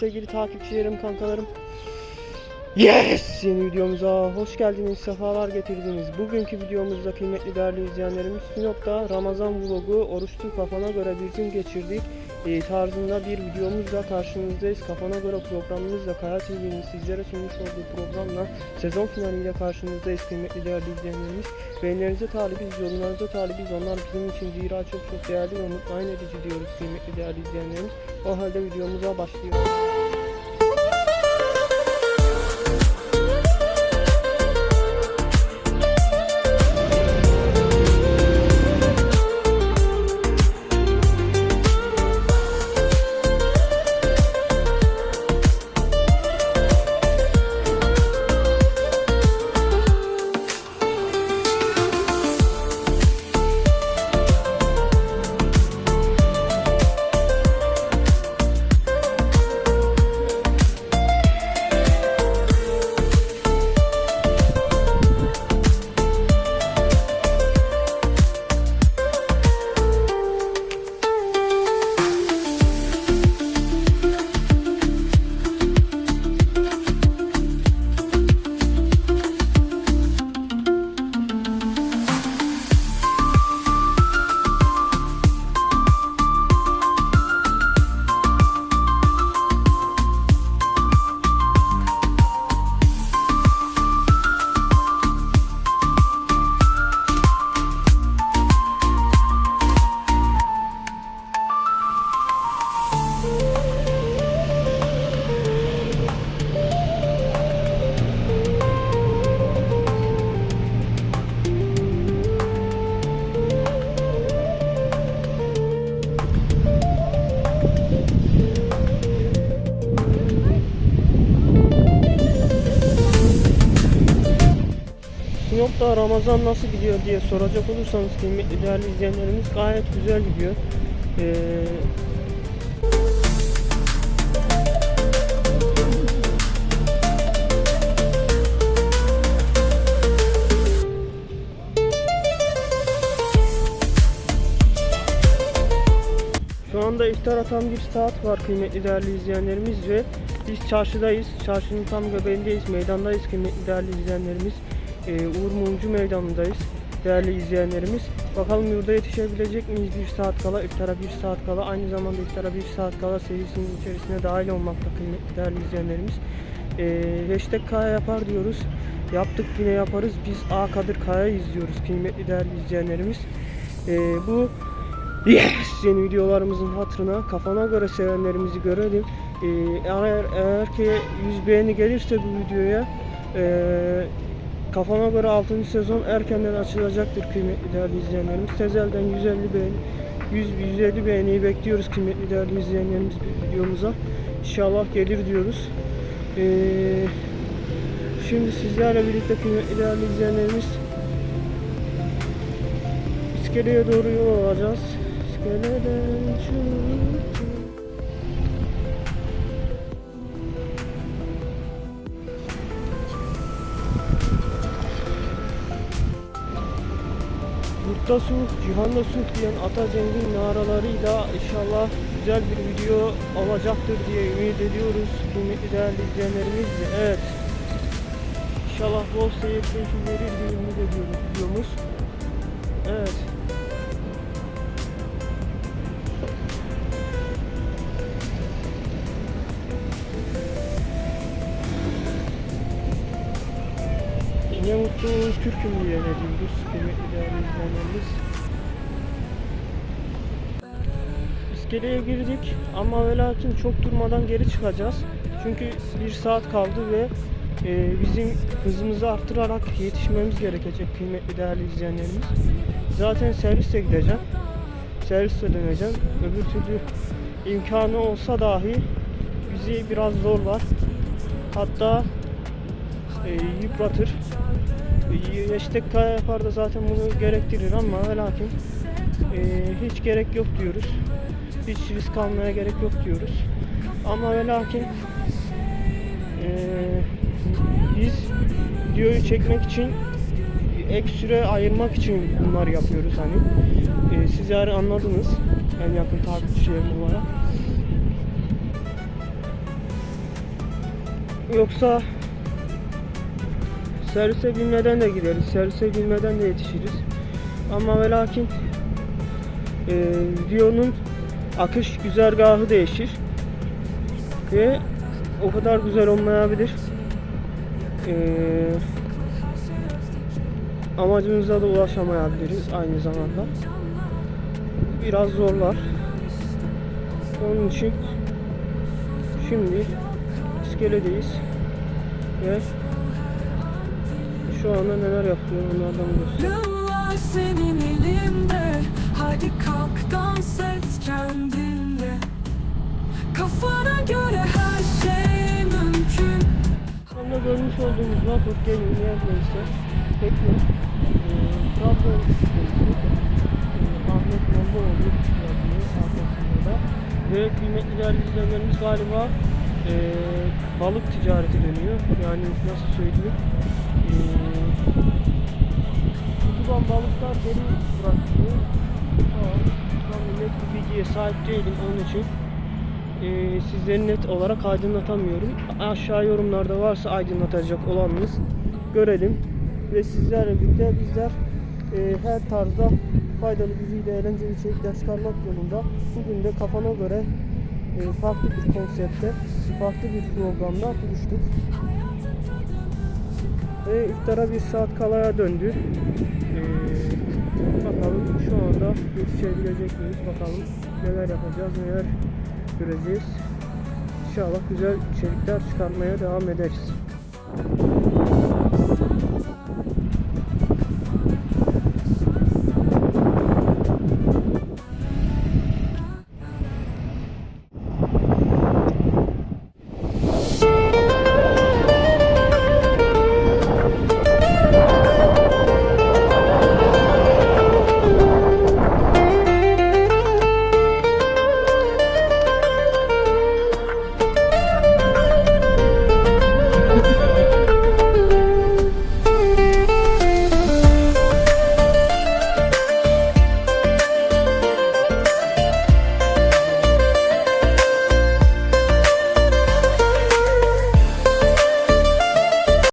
sevgili takipçilerim, kankalarım. Yes! Yeni videomuza hoş geldiniz, sefalar getirdiniz. Bugünkü videomuzda kıymetli değerli izleyenlerimiz Sinop'ta Ramazan vlogu oruçlu kafana göre bir gün geçirdik e, tarzında bir videomuzla karşınızdayız. Kafana göre programımızla Kaya TV'nin sizlere sunmuş olduğu programla sezon finaliyle karşınızdayız kıymetli değerli izleyenlerimiz. Beğenilerinize talibiz, yorumlarınıza talibiz. Onlar bizim için zira çok çok değerli ve mutlu aynı edici diyoruz kıymetli değerli izleyenlerimiz. O halde videomuza başlıyoruz. Sinop'ta Ramazan nasıl gidiyor diye soracak olursanız kıymetli değerli izleyenlerimiz gayet güzel gidiyor. Ee, Şu anda iftar atan bir saat var kıymetli değerli izleyenlerimiz ve biz çarşıdayız. Çarşının tam göbeğindeyiz, meydandayız kıymetli değerli izleyenlerimiz. Ee, Uğur Mumcu meydanındayız değerli izleyenlerimiz. Bakalım yurda yetişebilecek miyiz bir saat kala, iftara bir saat kala, aynı zamanda iftara bir saat kala serisinin içerisine dahil olmakta değerli izleyenlerimiz. Ee, hashtag Kaya yapar diyoruz. Yaptık yine yaparız. Biz A Kadir Kaya izliyoruz kıymetli değerli izleyenlerimiz. Ee, bu Yes! Yeni videolarımızın hatırına kafana göre sevenlerimizi görelim. Ee, eğer, eğer ki 100 beğeni gelirse bu videoya ee, kafana göre 6. sezon erkenden açılacaktır kıymetli değerli izleyenlerimiz. Tezel'den 150 beğeni 100 150 beğeniyi bekliyoruz kıymetli değerli izleyenlerimiz videomuza. İnşallah gelir diyoruz. Ee, şimdi sizlerle birlikte kıymetli değerli izleyenlerimiz İskeleye doğru yol alacağız. İskeleden çıktım. Yurtta sulh, cihanda sulh diyen Ata Ceng'in naralarıyla inşallah güzel bir video olacaktır diye ümit ediyoruz. Kıymetli değerli izleyenlerimiz. Evet. İnşallah bol seyir keyfi verir diye ümit ediyoruz videomuz. Evet. Ne mutlu Türk'üm diye ne diyoruz kıymetli değerli izleyenlerimiz. İskeleye girdik ama ve lakin çok durmadan geri çıkacağız. Çünkü bir saat kaldı ve e, bizim hızımızı arttırarak yetişmemiz gerekecek kıymetli değerli izleyenlerimiz. Zaten servisle gideceğim. Servisle döneceğim. Öbür türlü imkanı olsa dahi bizi biraz zorlar. Hatta e, yıpratır. Yapar da zaten bunu gerektirir ama lakin e, hiç gerek yok diyoruz. Hiç risk almaya gerek yok diyoruz. Ama ve lakin e, biz videoyu çekmek için ek süre ayırmak için bunlar yapıyoruz hani. E, siz yani anladınız. En yakın takipçilerim olarak. Yoksa servise binmeden de gideriz. Servise binmeden de yetişiriz. Ama ve lakin e, Rio'nun akış güzergahı değişir. Ve o kadar güzel olmayabilir. E, amacımıza da ulaşamayabiliriz aynı zamanda. Biraz zorlar. Onun için şimdi iskeledeyiz ve şu anda neler yapıyor onlardan göstereyim. Yıllar senin elimde Hadi kalk dans et kendinle. Kafana göre her şey mümkün. Şu anda görmüş olduğumuz vapur gelin yer neyse tekne e, Trabzon e, Ahmet Mollaoğlu yazıyor arkasında. Da ve kıymetli değerli izleyenlerimiz galiba e, balık ticareti dönüyor yani nasıl söyleyeyim tutulan balıklar geri bırakılıyor Tamam. Net bir bilgiye sahip değilim onun için e, sizleri net olarak aydınlatamıyorum. Aşağı yorumlarda varsa aydınlatacak olanınız görelim. Ve sizlerle birlikte bizler e, her tarzda faydalı, güzide, eğlenceli içerikler çıkarmak yolunda bugün de kafana göre e, farklı bir konsepte, farklı bir programda buluştuk. Ve iftara bir saat kalaya döndü. E, bakalım şu anda yetişebilecek miyiz? Bakalım neler yapacağız, neler göreceğiz. İnşallah güzel içerikler çıkarmaya devam ederiz.